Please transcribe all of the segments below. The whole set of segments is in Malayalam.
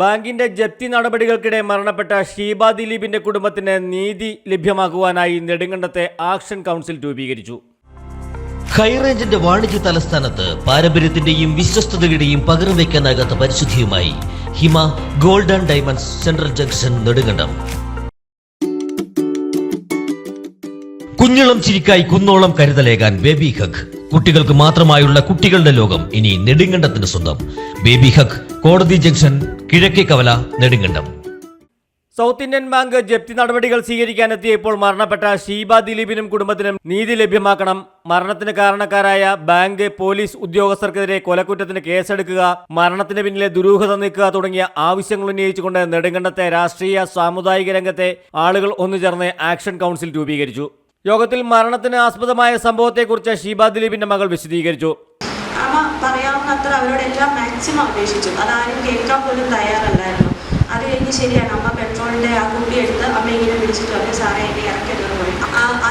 ബാങ്കിന്റെ ജപ്തി നടപടികൾക്കിടെ മരണപ്പെട്ട ഷീബ ദിലീപിന്റെ കുടുംബത്തിന് നീതി ലഭ്യമാക്കുവാനായി നെടുങ്കണ്ടത്തെ ആക്ഷൻ കൗൺസിൽ രൂപീകരിച്ചു. ഹൈറേഞ്ചിന്റെ വാണിജ്യ തലസ്ഥാനത്ത് പാരമ്പര്യത്തിന്റെയും വിശ്വസ്തതയുടെയും പകരം വയ്ക്കാനാകാത്ത പരിശുദ്ധിയുമായി Hima gold and diamonds central junction Nedumkandam. കുഞ്ഞിളം ചിരിക്കായി കുന്നോളം കരുതലേകാൻ ബേബി ഹഗ്. കുട്ടികൾക്ക് മാത്രമായുള്ള കുട്ടികളുടെ ലോകം ഇനി നെടുങ്കണ്ടത്തിന് സ്വന്തം. ബേബി ഹഗ് കോടതി ജംഗ്ഷൻ കിഴക്കേ കവല നെടുങ്കണ്ടം. സൗത്ത് ഇന്ത്യൻ ബാങ്ക് ജപ്തി നടപടികൾ സ്വീകരിക്കാനെത്തിയപ്പോൾ മരണപ്പെട്ട ഷീബ ദിലീപിനും കുടുംബത്തിനും നീതി ലഭ്യമാക്കണം. മരണത്തിന് കാരണക്കാരായ ബാങ്ക് പോലീസ് ഉദ്യോഗസ്ഥർക്കെതിരെ കൊലക്കുറ്റത്തിന് കേസെടുക്കുക മരണത്തിന് പിന്നിലെ ദുരൂഹത നീക്കുക തുടങ്ങിയ ആവശ്യങ്ങൾ ഉന്നയിച്ചുകൊണ്ട് നെടുങ്കണ്ടത്തെ രാഷ്ട്രീയ സാമുദായിക രംഗത്തെ ആളുകൾ ഒന്നുചേർന്ന് ആക്ഷൻ കൗൺസിൽ രൂപീകരിച്ചു. യോഗത്തിൽ മരണത്തിന് ആസ്പദമായ സംഭവത്തെക്കുറിച്ച് ഷീബ ദിലീപിന്റെ മകൾ വിശദീകരിച്ചു. അമ്മ പറയാവുന്നത്ര അവരോടെല്ലാം മാക്സിമം അപേക്ഷിച്ചു. അതാരും കേൾക്കാൻ പോലും തയ്യാറല്ലായിരുന്നു. അത് കഴിഞ്ഞ് ശരിയാണ്. അമ്മ പെട്രോളിന്റെ ആ കുപ്പി എടുത്ത് അമ്മ ഇങ്ങനെ പിടിച്ചിട്ട്. പറഞ്ഞു സാറേ എന്നെ ഇറക്കരുത് പോയി ആ ആ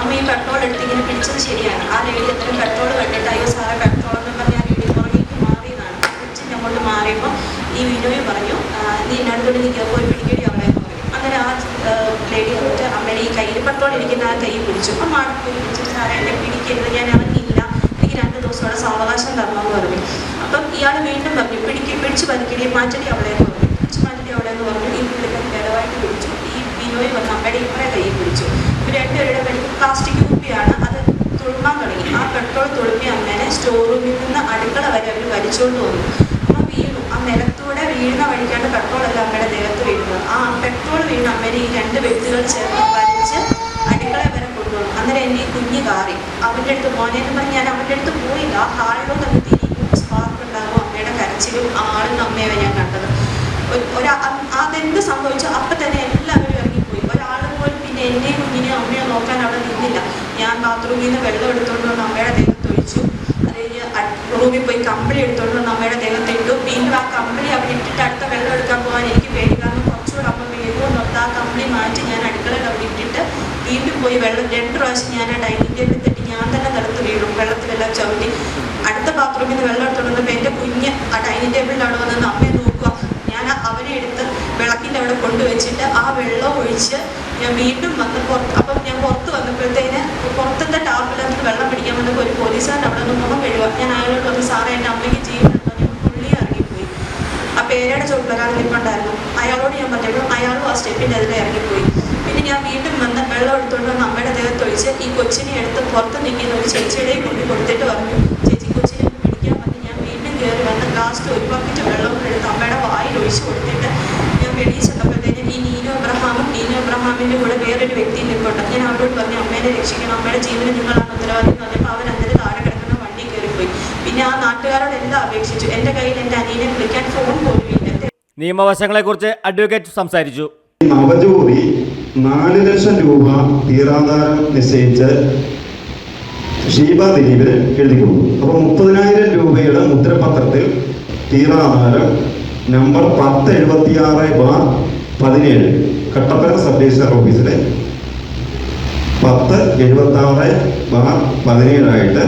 അമ്മ ഈ പെട്രോൾ എടുത്ത് ഇങ്ങനെ പിടിച്ചത് ശരിയാണ്. ആ ലേഡി അത്രയും പെട്രോൾ കണ്ടിട്ട് അയ്യോ സാറേ പെട്രോൾ എന്ന് പറഞ്ഞാൽ ആ ലേഡി പുറകേക്ക് മാറിയതാണ്. പിടിച്ചിട്ട് അങ്ങോട്ട് മാറിയപ്പോൾ ഈ വിനോയ് പറഞ്ഞു. "ആ, നീ എന്നടുത്തോട് നീ പോയി പിടിക്കടി അവളെ എന്ന് പറഞ്ഞു അങ്ങനെ ആ ലേഡി വന്നിട്ട് അമ്മയുടെ ഈ കയ്യിൽ പെട്രോൾ ഇരിക്കുന്ന ആ കൈ പിടിച്ചു. അപ്പം മാഡം പിടിച്ചു സാറേ എന്നെ പിടിക്കരുത് ഞാൻ അവനില്ല എനിക്ക് രണ്ട് ദിവസത്തോടെ സാവകാശം തരണമെന്ന് പറഞ്ഞു. അപ്പം ഇയാൾ വീണ്ടും പറഞ്ഞു പിടിക്ക് പിടിച്ച് പതുക്കിടി മാറ്റടി അവിടെ എന്ന് പറഞ്ഞു. പിടിച്ച് മാറ്റടി അവിടെ എന്ന് പറഞ്ഞു. ഈ പുള്ളിക്കാരൻ ബലമായിട്ട് പിടിച്ചു. ഈ ബിനോയ് വന്ന് അമ്മയുടെ ഇപ്പറേ കൈ പിടിച്ചു. ഇവർ രണ്ടുപേരുടെ കയ്യിൽ പ്ലാസ്റ്റിക് കുപ്പിയാണ്. അത് തുളുമ്പാൻ തുടങ്ങി. ആ പെട്രോൾ തുളുമ്പി അമ്മേനെ സ്റ്റോർ റൂമിൽ നിന്ന് അടുക്കള വരെ അവർ വലിച്ചുകൊണ്ട് വന്നു. അമ്മ വീണു. ആ നിലത്തൂടെ വീഴുന്ന വഴിക്കാണ് പെട്രോൾ അല്ല അമ്മയുടെ ദേഹത്ത് വീഴുന്നത് ആ പെട്രോൾ വീണ അമ്മേനെ ഈ രണ്ട് വ്യക്തികൾ ചേർന്ന് വലിച്ച് അടുക്കള വരെ കൊണ്ടുവന്നു. അന്നേരം എന്റെ ഈ കുഞ്ഞ് കാറി. അവന്റെ അടുത്ത് മോനെ എന്ന് പറഞ്ഞ് ഞാൻ അവന്റെ അടുത്ത് പോയില്ല. ആ ഹാളിലോട്ട് അങ്ങ് തിരിയും സ്പാർക്ക് ഉണ്ടാകും. അമ്മയുടെ കരച്ചിലും ആളും അമ്മയെ ഞാൻ കണ്ടത്. ഒരു- അതെന്ത് സംഭവിച്ചു? അപ്പം തന്നെ എല്ലാവരും ഇറങ്ങിപ്പോയി. ഒരാൾ പോലും പിന്നെ എന്റെ കുഞ്ഞിനെ അമ്മയെ നോക്കാൻ അവിടെ നിന്നില്ല. ഞാൻ ബാത്റൂമിൽ നിന്ന് വെള്ളം എടുത്തുകൊണ്ട് വന്ന് അമ്മയുടെ ദേഹത്ത് ഒഴിച്ചു. അത് കഴിഞ്ഞ് റൂമിൽ പോയി കമ്പിളി എടുത്തുകൊണ്ട് വന്ന് അമ്മയുടെ ദേഹത്ത് ഇട്ടു. വീണ്ടും ആ കമ്പിളി അവിടെ ഇട്ടിട്ട് അടുത്ത വെള്ളം എടുക്കാൻ പോകാൻ എനിക്ക് പേടി കാരണം കുറച്ചുകൂടെ അമ്മ വേഗം നിർത്താൻ ആ കമ്പിളി മാറ്റി ഞാൻ അടുക്കളയിൽ അവിടെ ഇട്ടിട്ട് വീണ്ടും പോയി വെള്ളം രണ്ട് പ്രാവശ്യം ഞാൻ ആ ഡൈനിങ് ടേബിളിൽ തട്ടി ഞാൻ തന്നെ നിലത്ത് വീഴും. വെള്ളത്തിലെല്ലാം ചവിട്ടി. അടുത്ത ബാത്റൂമിൽ നിന്ന് വെള്ളം എടുത്തു വന്നപ്പോൾ എന്റെ കുഞ്ഞ് ആ ഡൈനിങ് ടേബിളിന്റെ അവിടെ വന്ന് അമ്മയെ നോക്കുക ഞാൻ അവനെ എടുത്ത് വിളക്കിന്റെ അവിടെ കൊണ്ടുവച്ചിട്ട് ആ വെള്ളം ഒഴിച്ച് ഞാൻ വീണ്ടും വന്ന് പുറത്ത് അപ്പം ഞാൻ പുറത്ത് വന്നപ്പോഴത്തേന് പുറത്തത്തെ ടാപ്പിലത്ത് വെള്ളം പിടിക്കാൻ വന്നപ്പോൾ ഒരു പോലീസുകാരൻ അവിടെ നിന്ന് മുഖം കഴിയുക ഞാൻ അയാളോട് പറഞ്ഞു സാറേ എന്റെ അമ്മയ്ക്ക് ജീവനുണ്ടോ? ഞാൻ പുള്ളി ഇറങ്ങിപ്പോയി. ആ പേരയുടെ ചോട്ടിൽ ഒരാൾ നിൽപ്പുണ്ടായിരുന്നു അയാളോട് ഞാൻ പറഞ്ഞപ്പോൾ അയാളും ആ സ്റ്റെപ്പിന്റെ അതിലെ ഇറങ്ങിപ്പോയി. പിന്നെ ഞാൻ വീണ്ടും വന്ന് വെള്ളം എടുത്തുകൊണ്ട് വന്ന് അമ്മയുടെ ദേഹത്ത് ഒഴിച്ച് ഈ കൊച്ചിനെ എടുത്ത് പുറത്ത് നിൽക്കുന്ന ഒരു ചേച്ചിയുടെയും കൊണ്ട് കൊടുത്തിട്ട് പറഞ്ഞു ചേച്ചി കൊച്ചിനെ പിടിക്കാൻ പറ്റി ഞാൻ വീണ്ടും കയറി വന്ന് ലാസ്റ്റ് ഒരു ബക്കറ്റ് വെള്ളം എടുത്ത് അമ്മയുടെ വായിൽ ഒഴിച്ച് കൊടുത്തിട്ട് ഞാൻ വെളിയിൽ ചെന്നപ്പോഴത്തേക്കും ഈ നീനു അബ്രഹാമും നീനു അബ്രഹാമിന്റെ കൂടെ വേറൊരു വ്യക്തി നിൽക്കോട്ടെ ഞാൻ അവരോട് പറഞ്ഞു അമ്മേനെ രക്ഷിക്കണം അമ്മയുടെ ജീവന് നിങ്ങളാണ് ഉത്തരവാദി എന്ന് പറഞ്ഞപ്പോൾ അവൻ അതിന് താഴെ കിടക്കുന്ന വണ്ടി കയറിപ്പോയി. പിന്നെ ആ നാട്ടുകാരോട് എന്താ അപേക്ഷിച്ചു? എന്റെ കയ്യിൽ എന്റെ അനിയനെ വിളിക്കാൻ ഫോൺ പോലും ഇല്ല. നിയമവശങ്ങളെക്കുറിച്ച് അഡ്വക്കേറ്റ് സംസാരിച്ചു. നവജോതി നാല് ലക്ഷം രൂപ തീരാധാരം നിശ്ചയിച്ച് ഷീബ ദിലീപിന് എഴുതി കൊടുക്കും അപ്പോൾ മുപ്പതിനായിരം രൂപയുടെ മുദ്രപത്രത്തിൽ തീരാധാരം നമ്പർ പത്ത് എഴുപത്തി ആറ് ബാർ പതിനേഴ് കട്ടപ്പന സബ് രജിസ്റ്റർ ഓഫീസിലെ പത്ത് എഴുപത്തി ആറ് ബാർ പതിനേഴായിട്ട്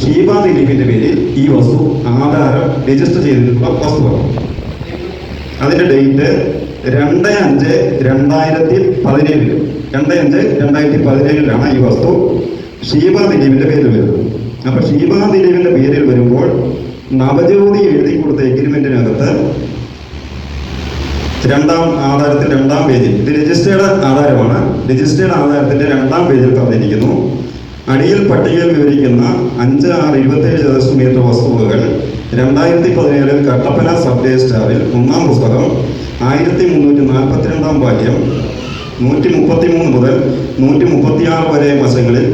ഷീബ ദിലീപിന്റെ പേരിൽ ഈ വസ്തു ആധാരം രജിസ്റ്റർ ചെയ്തിട്ടുള്ള വസ്തുവാണ്. അതിന്റെ ഡേറ്റ് രണ്ട് അഞ്ച് രണ്ടായിരത്തി പതിനേഴിൽ രണ്ട് അഞ്ച് രണ്ടായിരത്തി പതിനേഴിലാണ് ഈ വസ്തു ഷീബ ദിലീപിന്റെ പേരിൽ വരുന്നത്. അപ്പൊ ഷീബ ദിലീപിന്റെ പേരിൽ വരുമ്പോൾ നവജ്യോതി എഴുതി കൊടുത്ത എഗ്രിമെന്റിനകത്ത് രണ്ടാം ആധാരത്തിൽ രണ്ടാം പേജിൽ ഇത് രജിസ്റ്റേർഡ് ആധാരമാണ്. രജിസ്റ്റേർഡ് ആധാരത്തിന്റെ രണ്ടാം പേജിൽ പറഞ്ഞിരിക്കുന്നു അടിയിൽ പട്ടികയിൽ വിവരിക്കുന്ന അഞ്ച് ആറ് ഇരുപത്തേഴ് ചതുരശ്ര മീറ്റർ വസ്തുവകൾ രണ്ടായിരത്തി പതിനേഴിൽ കട്ടപ്പന സബ് രജിസ്ട്രാറിൽ ഒന്നാം പുസ്തകം ആയിരത്തി മുന്നൂറ്റി നാൽപ്പത്തിരണ്ടാം വാക്യം നൂറ്റി മുപ്പത്തി മൂന്ന് മുതൽ നൂറ്റി മുപ്പത്തിയാറ് വരെ വശങ്ങളിൽ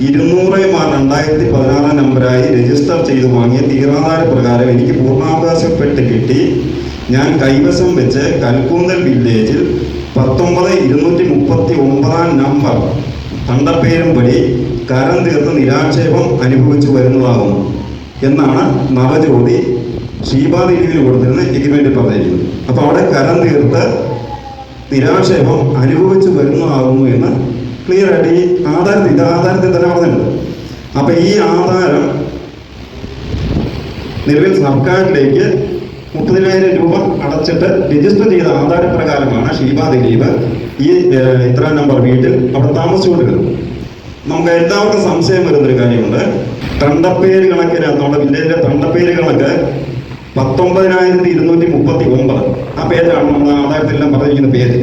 ഇരുന്നൂറ് മാർ രണ്ടായിരത്തി പതിനാറാം നമ്പറായി രജിസ്റ്റർ ചെയ്തു വാങ്ങിയ തീരാധാര പ്രകാരം എനിക്ക് പൂർണാവകാശപ്പെട്ട് കിട്ടി. ഞാൻ കൈവശം വെച്ച് കൽക്കൂന്തൽ വില്ലേജിൽ പത്തൊമ്പത് ഇരുന്നൂറ്റി മുപ്പത്തി ഒമ്പതാം നമ്പർ തണ്ടപ്പേരും പടി കരം തീർത്ത് നിരാക്ഷേപം അനുഭവിച്ചു വരുന്നതാകുന്നു. എന്നാണ് നവജ്യോതി ഷീബാദേവിയിൽ കൊടുത്തിരുന്ന എഗ്രിമെന്റ് പറഞ്ഞിരിക്കുന്നത്. അപ്പോൾ അവിടെ കരം തീർത്ത് നിരാക്ഷേപം അനുഭവിച്ചു വരുന്നതാകുന്നു എന്ന് ക്ലിയർ ആയിട്ട് ഈ ആധാരത്തിൽ ഇത് ആധാരത്തിൽ തന്നെ പറഞ്ഞിട്ടുണ്ട്. അപ്പൊ ഈ ആധാരം നിലവിൽ സർക്കാരിലേക്ക് മുപ്പതിനായിരം രൂപ അടച്ചിട്ട് രജിസ്റ്റർ ചെയ്ത ആധാര പ്രകാരമാണ് ദിലീപ് ഈ ഇത്ര നമ്പർ വീട്ടിൽ അവിടെ താമസിച്ചുകൊണ്ടിരുന്നത്. നമുക്ക് എല്ലാവർക്കും സംശയം വരുന്നൊരു കാര്യമുണ്ട്. തണ്ടപ്പേര് കണക്കിന് നമ്മുടെ വില്ലേജിലെ തണ്ടപ്പേര് കണക്ക് പത്തൊമ്പതിനായിരത്തി ഇരുന്നൂറ്റി മുപ്പത്തി ഒമ്പത് ആ പേജാണ് നമ്മൾ ആധാരത്തിലെല്ലാം പറഞ്ഞിരിക്കുന്ന പേര്.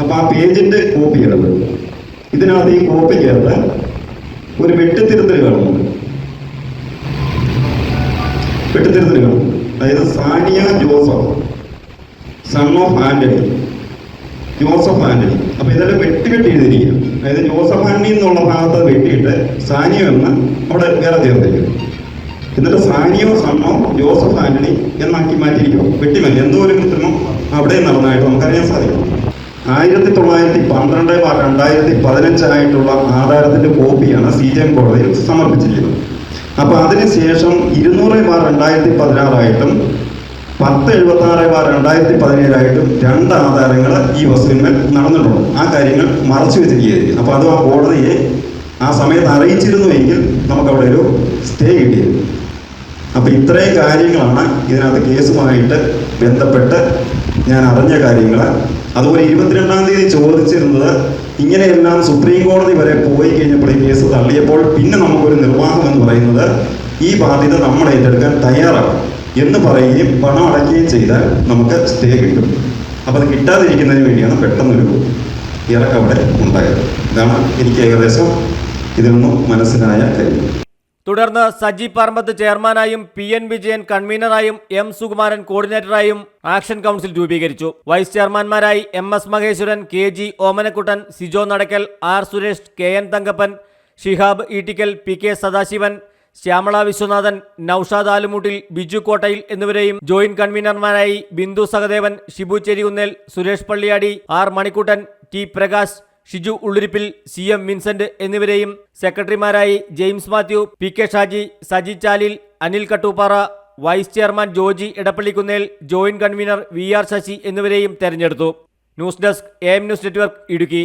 അപ്പൊ ആ പേജിന്റെ കോപ്പി എടുത്ത് ഇതിനകത്ത് ഈ കോപ്പി ചേർത്ത് ഒരു വെട്ടിത്തിരുത്തൽ കാണുന്നുണ്ട് വെട്ടിത്തിരുത്തൽ കാണുന്നു. അതായത് Sania Joseph son of Antony. Joseph Antony. അപ്പൊ ഇതെല്ലാം വെട്ടി വെട്ടി എഴുതിയിരിക്കും അതായത് ജോസഫ് ആന്റണി എന്നുള്ള ഭാഗത്ത് വെട്ടിയിട്ട് സാനിയോ എന്ന് അവിടെ വേറെ ചേർത്തിരിക്കും എന്നിട്ട് സാനിയോ സണ്ണോ ജോസഫ് ആന്റണി എന്നാക്കി മാറ്റിയിരിക്കും വെട്ടിമല്ല. എന്തോ ഒരു കൃത്രിമം അവിടെ നടന്നതായിട്ട് നമുക്കറിയാൻ സാധിക്കും. ആയിരത്തി തൊള്ളായിരത്തി പന്ത്രണ്ട് രണ്ടായിരത്തി പതിനഞ്ചായിട്ടുള്ള ആധാരത്തിന്റെ കോപ്പിയാണ് സി ജി എം കോടതിയിൽ സമർപ്പിച്ചിരിക്കുന്നത്. അപ്പൊ അതിനുശേഷം ഇരുന്നൂറ് ബാർ രണ്ടായിരത്തി പതിനാറായിട്ടും പത്ത് എഴുപത്തി ആറ് ബാർ രണ്ടായിരത്തി പതിനേഴായിട്ടും രണ്ട് ആധാരങ്ങൾ ഈ വസ്തുവിന്മേൽ നടന്നിട്ടുണ്ട്. ആ കാര്യങ്ങൾ മറച്ചു വെച്ചിരിക്കുകയായിരിക്കും. അപ്പോൾ അത് ആ കോടതിയെ ആ സമയത്ത് അറിയിച്ചിരുന്നുവെങ്കിൽ നമുക്കവിടെ ഒരു സ്റ്റേ കിട്ടിയിരുന്നു. അപ്പോൾ ഇത്രയും കാര്യങ്ങളാണ് ഇതിനകത്ത് കേസുമായിട്ട് ബന്ധപ്പെട്ട് ഞാൻ അറിഞ്ഞ കാര്യങ്ങൾ. അതുപോലെ ഇരുപത്തിരണ്ടാം തീയതി ചോദിച്ചിരുന്നത് ഇങ്ങനെയെല്ലാം സുപ്രീം കോടതി വരെ പോയി കഴിഞ്ഞപ്പോൾ ഈ കേസ് തള്ളിയപ്പോൾ പിന്നെ നമുക്കൊരു നിർവാഹം എന്ന് പറയുന്നത് ഈ ബാധ്യത നമ്മൾ ഏറ്റെടുക്കാൻ തയ്യാറാണ്. എന്ന് പറയുകയും പണം അടയ്ക്കുകയും ചെയ്താൽ നമുക്ക് സ്റ്റേ കിട്ടും. അപ്പോൾ അത് കിട്ടാതിരിക്കുന്നതിന് വേണ്ടിയാണ് പെട്ടെന്നൊരു ഇറക്കം അവിടെ ഉണ്ടായത്. ഇതാണ് എനിക്ക് ഏകദേശം ഇതിൽ നിന്നും മനസ്സിലായ കാര്യം. തുടർന്ന് സജി പറമ്പത്ത് ചെയർമാനായും പി എൻ വിജയൻ കൺവീനറായും എം സുകുമാരൻ കോർഡിനേറ്ററായും ആക്ഷൻ കൗൺസിൽ രൂപീകരിച്ചു. Vice ചെയർമാൻമാരായി M S Maheswaran K G Omanakuttan Sijo Nadackal R Suresh K N Thankappan Shihab Eettikkal P K Sadasivan Shyamala Viswanathan Noushad Alummoottil Biju Kottayil എന്നിവരെയും joint കൺവീനർമാരായി Bindu Sahadevan Shibu Cherikunnel Suresh Palliyadi R Manikuttan T Prakash Shiju Ullirippil C M Vincent എന്നിവരെയും സെക്രട്ടറിമാരായി James Mathew P K Shaji Saji Chalil Anil Kattooppara vice chairman Joji Edappallikunnel joint convener V R Sasi എന്നിവരെയും തെരഞ്ഞെടുത്തു. News desk A M news network Idukki.